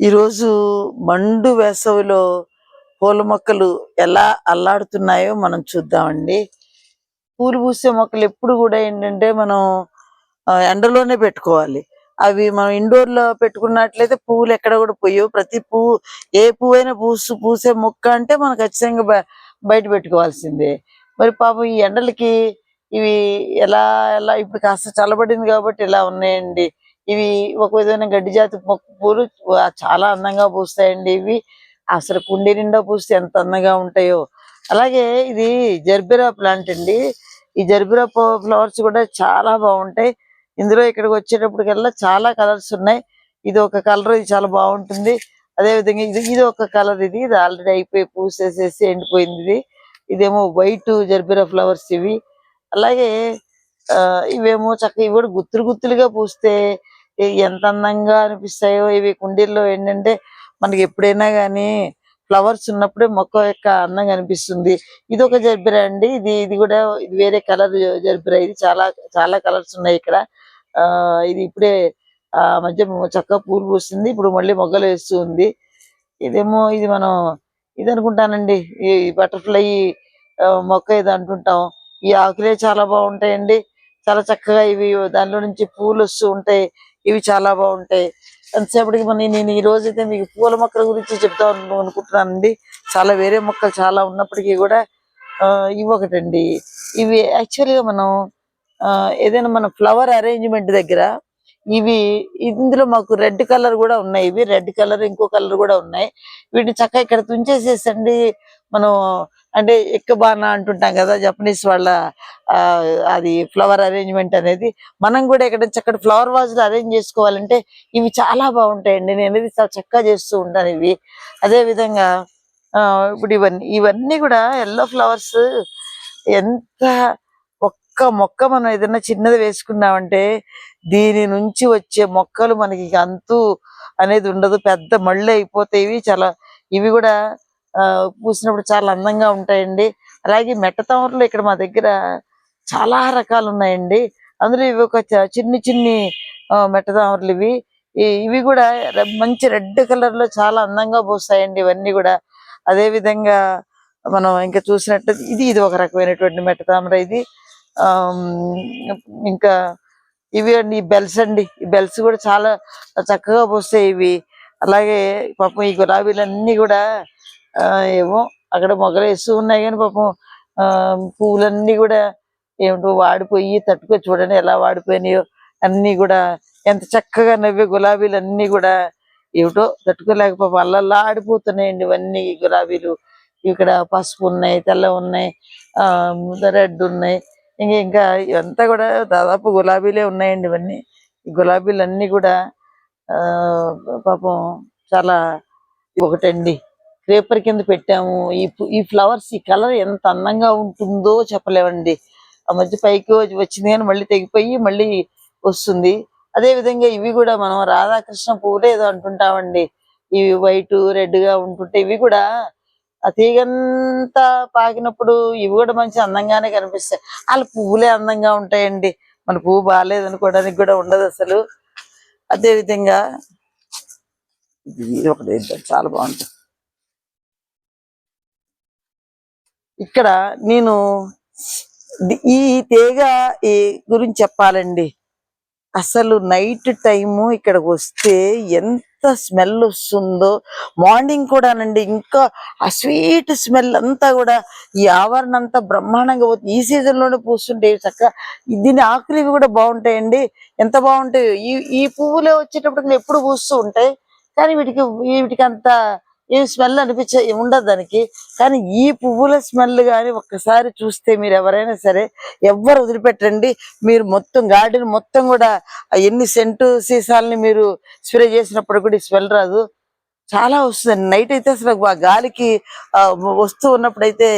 ఈరోజు మండు వేసవిలో పూల మొక్కలు ఎలా అల్లాడుతున్నాయో మనం చూద్దామండి. పూలు పూసే మొక్కలు ఎప్పుడు కూడా ఏంటంటే మనం ఎండలోనే పెట్టుకోవాలి. అవి మనం ఇండోర్లో పెట్టుకున్నట్లయితే పువ్వులు ఎక్కడ కూడా పోయవు. ప్రతి పువ్వు ఏ పువ్వు అయినా పూసు పూసే మొక్క అంటే మనం ఖచ్చితంగా బయట పెట్టుకోవాల్సిందే. మరి పాపం ఈ ఎండలకి ఇవి ఎలా ఎలా ఇప్పుడు కాస్త చల్లబడింది కాబట్టి ఇలా ఉన్నాయండి? ఇవి ఒక విధమైన గడ్డి జాతి మొక్క పూలు చాలా అందంగా పూస్తాయండి ఇవి. అసలు కుండీ నిండా పూస్తే ఎంత అందంగా ఉంటాయో. అలాగే ఇది జర్బిరా ప్లాంట్ అండి. ఈ జర్బిరా ఫ్లవర్స్ కూడా చాలా బాగుంటాయి. ఇందులో ఇక్కడికి వచ్చేటప్పటికల్లా చాలా కలర్స్ ఉన్నాయి. ఇది ఒక కలర్ ఇది చాలా బాగుంటుంది. అదే విధంగా ఇది ఇది ఒక కలర్ ఇది. ఇది ఆల్రెడీ అయిపోయి పూసేసేసి ఎండిపోయింది ఇది. ఇదేమో వైట్ జర్బిరా ఫ్లవర్స్ ఇవి. అలాగే ఇవేమో చక్కగా ఇవి కూడా గుత్తులు గుత్తులుగా పూస్తే ఎంత అందంగా అనిపిస్తాయో ఇవి కుండీల్లో ఏంటంటే మనకి ఎప్పుడైనా కానీ ఫ్లవర్స్ ఉన్నప్పుడే మొక్క యొక్క అందంగా అనిపిస్తుంది ఇది ఒక జర్బిరా అండి. ఇది ఇది కూడా ఇది వేరే కలర్ జర్బిరా ఇది చాలా చాలా కలర్స్ ఉన్నాయి ఇక్కడ. ఆ ఇది ఇప్పుడే ఆ మధ్య చక్కగా పూలు పూస్తుంది ఇప్పుడు మళ్ళీ మొగ్గలు వేస్తూ ఉంది ఇదేమో ఇది మనం ఇది అనుకుంటానండి ఈ బటర్ఫ్లై మొక్క ఇది అంటుంటాం. ఈ ఆకులే చాలా బాగుంటాయండి. చాలా చక్కగా ఇవి దానిలో నుంచి పూలు వస్తూ ఉంటాయి. ఇవి చాలా బాగుంటాయి. అంతసేపటికి మన నేను ఈ రోజు అయితే మీకు పూల మొక్కల గురించి చెప్తా అనుకుంటున్నానండి. చాలా వేరే మొక్కలు చాలా ఉన్నప్పటికీ కూడా ఇవి ఒకటండి. ఇవి యాక్చువల్గా మనం ఆ, ఏదైనా మన ఫ్లవర్ అరేంజ్మెంట్ దగ్గర ఇవి ఇందులో మాకు రెడ్ కలర్ కూడా ఉన్నాయి. ఇవి రెడ్ కలర్ ఇంకో కలర్ కూడా ఉన్నాయి. వీటిని చక్కగా ఇక్కడ తుంచేసేసండి. మనం అంటే ఎక్కబానా అంటుంటాం కదా జపనీస్ వాళ్ళ ఆ, అది ఫ్లవర్ అరేంజ్మెంట్ అనేది. మనం కూడా ఇక్కడ చక్కటి ఫ్లవర్ వాజ్లు అరేంజ్ చేసుకోవాలంటే ఇవి చాలా బాగుంటాయండి. నేను అనేది చాలా చక్కగా చేస్తూ ఉంటాను ఇవి. అదే విధంగా ఆ, ఇప్పుడు ఇవన్నీ ఇవన్నీ కూడా ఎల్లో ఫ్లవర్స్ ఎంత ఒక్క మొక్క మనం ఏదైనా చిన్నది వేసుకున్నామంటే దీని నుంచి వచ్చే మొక్కలు మనకి అంతు అనేది ఉండదు. పెద్ద మళ్ళీ అయిపోతాయి. ఇవి చాలా ఇవి కూడా పూసినప్పుడు చాలా అందంగా ఉంటాయండి. అలాగే మెట్ట తామరలు ఇక్కడ మా దగ్గర చాలా రకాలు ఉన్నాయండి. అందులో ఇవి ఒక చిన్ని చిన్ని మెట్ట తామరలు ఇవి. ఇవి కూడా మంచి రెడ్ కలర్లో చాలా అందంగా పూస్తాయండి ఇవన్నీ కూడా. అదే విధంగా మనం ఇంకా చూసినట్టు ఇది ఇది ఒక రకమైనటువంటి మెట్ట తామర ఇది. ఇంకా ఇవి అండి బెల్స్ అండి. ఈ బెల్స్ కూడా చాలా చక్కగా పూస్తాయి ఇవి. అలాగే పాపం ఈ గులాబీలన్నీ కూడా ఏమో అక్కడ మొగలు వేస్తూ ఉన్నాయి కానీ పాపం ఆ పువ్వులన్నీ కూడా ఏమిటో వాడిపోయి తట్టుకో చూడండి ఎలా వాడిపోయినాయో. అన్ని కూడా ఎంత చక్కగా నవ్వే గులాబీలు అన్ని కూడా ఏమిటో తట్టుకోలేక పాపం అల్లల్లా ఆడిపోతున్నాయండి ఇవన్నీ గులాబీలు. ఇక్కడ పసుపు ఉన్నాయి తెల్ల ఉన్నాయి ఆ రెడ్ ఉన్నాయి. ఇంకా ఇంకా ఇవంతా కూడా దాదాపు గులాబీలే ఉన్నాయండి ఇవన్నీ. గులాబీలు అన్ని కూడా ఆ పాపం చాలా ఒకటండి. పేపర్ కింద పెట్టాము. ఈ ఈ ఫ్లవర్స్ ఈ కలర్ ఎంత అందంగా ఉంటుందో చెప్పలేమండి. ఆ మధ్య పైకి వచ్చింది కానీ మళ్ళీ తెగిపోయి మళ్ళీ వస్తుంది. అదే విధంగా ఇవి కూడా మనం రాధాకృష్ణ పువ్వులే ఏదో అంటుంటామండి. ఇవి వైట్ రెడ్గా ఉంటుంటే ఇవి కూడా ఆ తీగంతా పాకినప్పుడు ఇవి కూడా మంచి అందంగానే కనిపిస్తాయి. వాళ్ళ పువ్వులే అందంగా ఉంటాయండి. మన పువ్వు బాగాలేదు అనుకోవడానికి కూడా ఉండదు అసలు. అదే విధంగా ఇది ఒకటి చాలా బాగుంటుంది. ఇక్కడ నేను ఈ తీగ ఈ గురించి చెప్పాలండి. అసలు నైట్ టైము ఇక్కడికి వస్తే ఎంత స్మెల్ వస్తుందో. మార్నింగ్ కూడానండి ఇంకా ఆ స్వీట్ స్మెల్ అంతా కూడా ఈ ఆవరణ అంతా బ్రహ్మాండంగా పోతుంది. ఈ సీజన్లోనే పూస్తుంటాయి చక్కగా దీని ఆకులు ఇవి కూడా బాగుంటాయండి. ఎంత బాగుంటాయి. ఈ ఈ పువ్వులే వచ్చేటప్పుడు ఎప్పుడు పూస్తూ ఉంటాయి. కానీ వీటికి వీటికి అంత ఏం స్మెల్ అనిపించే ఉండదు దానికి. కానీ ఈ పువ్వుల స్మెల్ కానీ ఒక్కసారి చూస్తే మీరు ఎవరైనా సరే ఎవ్వరు వదిలిపెట్టండి మీరు మొత్తం గార్డెన్ మొత్తం కూడా ఎన్ని సెంటు సీసాలని మీరు స్ప్రే చేసినప్పుడు కూడా స్మెల్ రాదు. చాలా వస్తుంది నైట్ అయితే అసలు ఆ గాలికి వస్తూ ఉన్నప్పుడు అయితే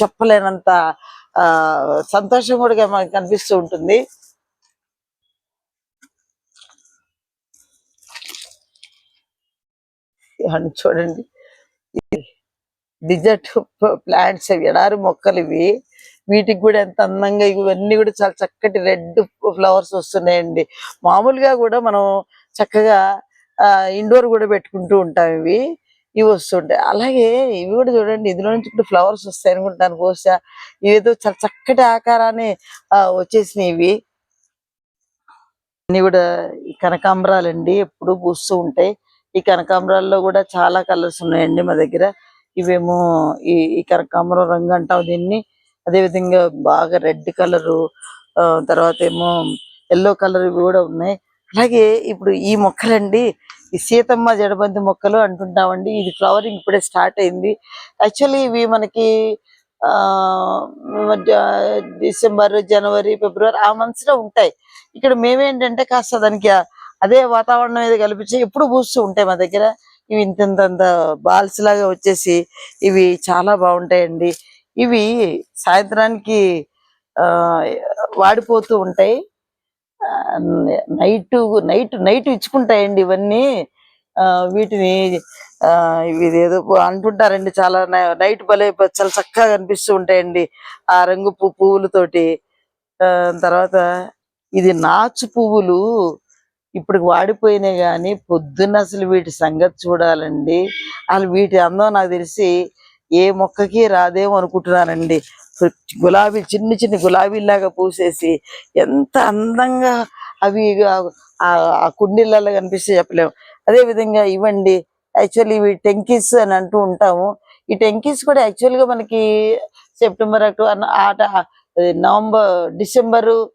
చెప్పలేనంత ఆ సంతోషం కూడా మనకు కనిపిస్తూ ఉంటుంది. అని చూడండి. డిజర్ట్ ప్లాంట్స్ అవి ఎడారి మొక్కలు ఇవి. వీటికి కూడా ఎంత అందంగా ఇవన్నీ కూడా చాలా చక్కటి రెడ్ ఫ్లవర్స్ వస్తున్నాయండి. మామూలుగా కూడా మనం చక్కగా ఇండోర్ కూడా పెట్టుకుంటూ ఉంటాం ఇవి. ఇవి వస్తుంటాయి. అలాగే ఇవి కూడా చూడండి ఇందులో నుంచి ఇప్పుడు ఫ్లవర్స్ వస్తాయి అనుకుంటాను. బహుశా ఏదో చాలా చక్కటి ఆకారాన్ని ఆ, వచ్చేసినాయి ఇవి. అన్ని కూడా కనకాంబరాలు కనకాంబరాలండి ఎప్పుడు పూస్తూ ఉంటాయి. ఈ కనకాంబరాల్లో కూడా చాలా కలర్స్ ఉన్నాయండి మా దగ్గర. ఇవేమో ఈ ఈ కనకాంబరం రంగు అంటాం దీన్ని. అదే విధంగా బాగా రెడ్ కలరు తర్వాత ఏమో ఎల్లో కలర్ ఇవి కూడా ఉన్నాయి. అలాగే ఇప్పుడు ఈ మొక్కలండి ఈ సీతమ్మ జడబంతి మొక్కలు అంటుంటామండి. ఇది ఫ్లవరింగ్ ఇప్పుడే స్టార్ట్ అయింది. యాక్చువల్లీ ఇవి మనకి ఆ మధ్య- డిసెంబర్ జనవరి ఫిబ్రవరి ఆ మంత్స్లో ఉంటాయి. ఇక్కడ మేమేంటంటే కాస్త దానికి అదే వాతావరణం మీద కల్పించి ఎప్పుడు పూస్తూ ఉంటాయి మా దగ్గర. ఇవి ఇంత బాల్స్ లాగా వచ్చేసి ఇవి చాలా బాగుంటాయండి. ఇవి సాయంత్రానికి వాడిపోతూ ఉంటాయి. నైట్ నైట్ నైట్ ఇచ్చుకుంటాయండి ఇవన్నీ. ఆ వీటిని ఆ ఇవి ఏదో అంటుంటారండి చాలా నైట్ భలే చాలా చక్కగా కనిపిస్తూ ఉంటాయండి. ఆ రంగు పువ్వులతోటి. ఆ తర్వాత ఇది నాచు పువ్వులు. ఇప్పుడు వాడిపోయినాయి కానీ పొద్దున్న అసలు వీటి సంగతి చూడాలండి. అసలు వీటి అందం నాకు తెలిసి ఏ మొక్కకి రాదేమో అనుకుంటున్నానండి. గులాబీ చిన్ని చిన్ని గులాబీలాగా పూసేసి ఎంత అందంగా అవి ఆ- కుండీలలో కనిపిస్తే చెప్పలేము. అదే విధంగా ఇవ్వండి. యాక్చువల్లీ ఇవి టెంకిస్ అని అంటూ ఉంటాము. ఈ టెంకిస్ కూడా యాక్చువల్గా మనకి సెప్టెంబర్ అక్టోబర్ ఆట నవంబర్ డిసెంబరు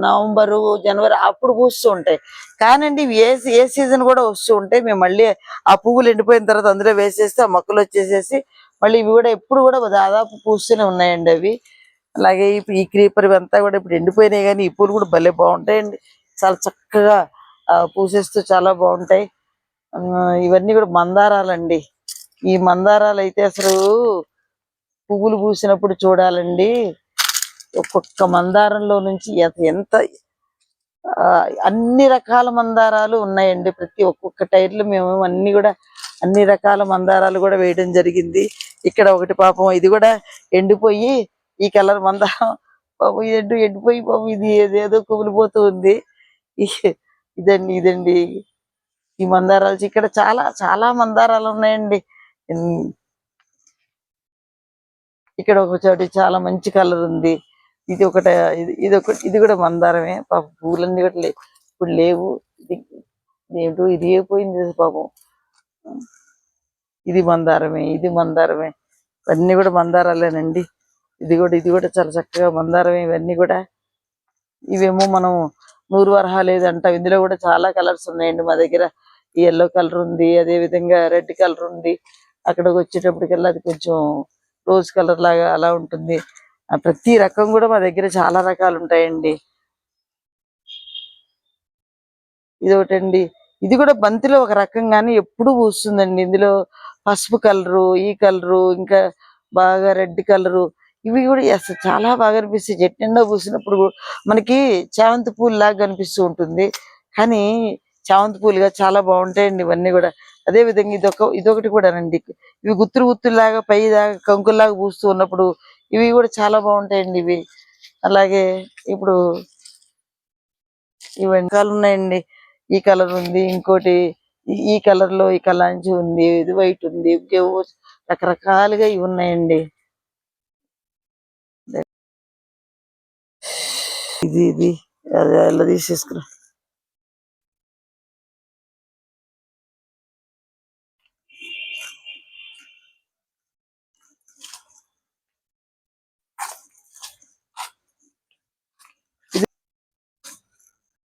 నవంబరు జనవరి అప్పుడు పూస్తూ ఉంటాయి. కానండి ఇవి ఏ ఏ సీజన్ కూడా వస్తూ ఉంటాయి. మేము మళ్ళీ ఆ పువ్వులు ఎండిపోయిన తర్వాత అందులో వేసేస్తే ఆ మొక్కలు వచ్చేసేసి మళ్ళీ ఇవి కూడా ఎప్పుడు కూడా దాదాపు పూస్తూనే ఉన్నాయండి అవి. అలాగే ఈ- ఈ క్రీపర్ అంతా కూడా ఇప్పుడు ఎండిపోయినాయి కానీ ఈ పూలు కూడా భలే బాగుంటాయండి. చాలా చక్కగా పూసేస్తూ చాలా బాగుంటాయి. ఇవన్నీ కూడా మందారాలండి. ఈ మందారాలు అయితే అసలు పువ్వులు పూసినప్పుడు చూడాలండి. ఒక్కొక్క మందారంలో నుంచి ఎంత అన్ని రకాల మందారాలు ఉన్నాయండి. ప్రతి ఒక్కొక్క టైర్లు మేము అన్ని కూడా అన్ని రకాల మందారాలు కూడా వేయడం జరిగింది. ఇక్కడ ఒకటి పాపం ఇది కూడా ఎండిపోయి ఈ కలర్ మందారం పాపం ఇది ఎండు ఎండిపోయి పాపం ఇది ఏదేదో కుమిలిపోతూ ఉంది. ఇదండి ఇదండి. ఈ మందారాలు ఇక్కడ చాలా చాలా మందారాలు ఉన్నాయండి. ఇక్కడ ఒక చోటి చాలా మంచి కలర్ ఉంది. ఇది ఒకట ఇది ఒకటి ఇది కూడా మందారమే. పాపం పూలన్నీ కూడా లేవు ఇప్పుడు లేవు. ఇది ఏంటో ఇది అయిపోయింది పాపం. ఇది మందారమే ఇది మందారమే. ఇవన్నీ కూడా మందారాలేనండి. ఇది కూడా ఇది కూడా చాలా చక్కగా మందారమే ఇవన్నీ కూడా. ఇవేమో మనం నూరు వరహా అంటాం ఇందులో కూడా చాలా కలర్స్ ఉన్నాయండి మా దగ్గర. ఎల్లో కలర్ ఉంది అదే విధంగా రెడ్ కలర్ ఉంది. అక్కడికి వచ్చేటప్పటికల్లా అది కొంచెం రోజ్ కలర్ లాగా అలా ఉంటుంది. ప్రతి రకం కూడా మా దగ్గర చాలా రకాలు ఉంటాయండి. ఇది ఒకటండి ఇది కూడా బంతిలో ఒక రకంగానే ఎప్పుడు పూస్తుందండి. ఇందులో పసుపు కలరు ఈ కలరు ఇంకా బాగా రెడ్ కలరు ఇవి కూడా అసలు చాలా బాగా అనిపిస్తాయి. చెట్టు నిండా పూసినప్పుడు మనకి చామంతి పూలు లాగా కనిపిస్తూ ఉంటుంది. కానీ చామంతి పూలుగా చాలా బాగుంటాయండి ఇవన్నీ కూడా. అదే విధంగా ఇదొక ఇదొకటి కూడానండి. ఇవి గుత్తులు గుత్తుల్లాగా పై దాకా కంకుల్లాగా పూస్తూ ఉన్నప్పుడు ఇవి కూడా చాలా బాగుంటాయండి ఇవి. అలాగే ఇప్పుడు ఇవి వెనకాలు ఉన్నాయండి. ఈ కలర్ ఉంది ఇంకోటి ఈ- కలర్లో ఈ కలాంచి ఉంది ఇది వైట్ ఉంది రకరకాలుగా ఇవి ఉన్నాయండి. ఇది ఇది అది ఎలా తీసేసుకురా.